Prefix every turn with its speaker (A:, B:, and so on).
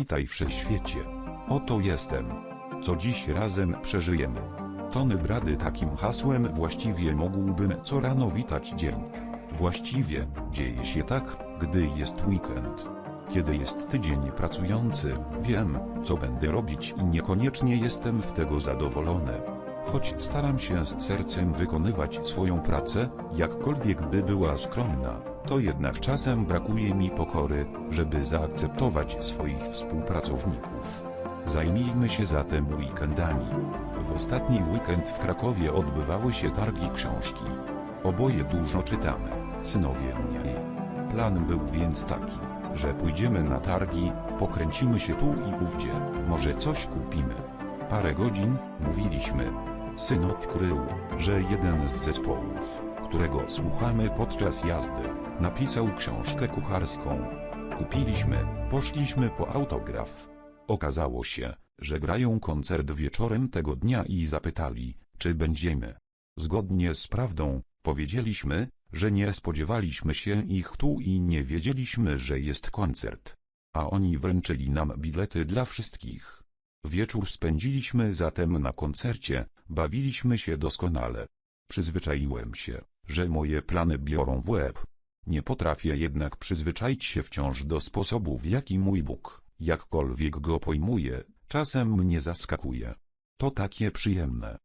A: Witaj wszechświecie. Oto jestem. Co dziś razem przeżyjemy? Tony Brady takim hasłem właściwie mógłbym co rano witać dzień. Właściwie, dzieje się tak, gdy jest weekend. Kiedy jest tydzień pracujący, wiem, co będę robić i niekoniecznie jestem w tego zadowolony. Choć staram się z sercem wykonywać swoją pracę, jakkolwiek by była skromna, to jednak czasem brakuje mi pokory, żeby zaakceptować swoich współpracowników. Zajmijmy się zatem weekendami. W ostatni weekend w Krakowie odbywały się targi książki. Oboje dużo czytamy, synowie mnie. Plan był więc taki, że pójdziemy na targi, pokręcimy się tu i ówdzie, może coś kupimy. Parę godzin mówiliśmy. Syn odkrył, że jeden z zespołów, którego słuchamy podczas jazdy, napisał książkę kucharską. Kupiliśmy, poszliśmy po autograf. Okazało się, że grają koncert wieczorem tego dnia i zapytali, czy będziemy. Zgodnie z prawdą, powiedzieliśmy, że nie spodziewaliśmy się ich tu i nie wiedzieliśmy, że jest koncert. A oni wręczyli nam bilety dla wszystkich. Wieczór spędziliśmy zatem na koncercie, bawiliśmy się doskonale. Przyzwyczaiłem się, że moje plany biorą w łeb. Nie potrafię jednak przyzwyczaić się wciąż do sposobu w jaki mój Bóg, jakkolwiek go pojmuje, czasem mnie zaskakuje. To takie przyjemne,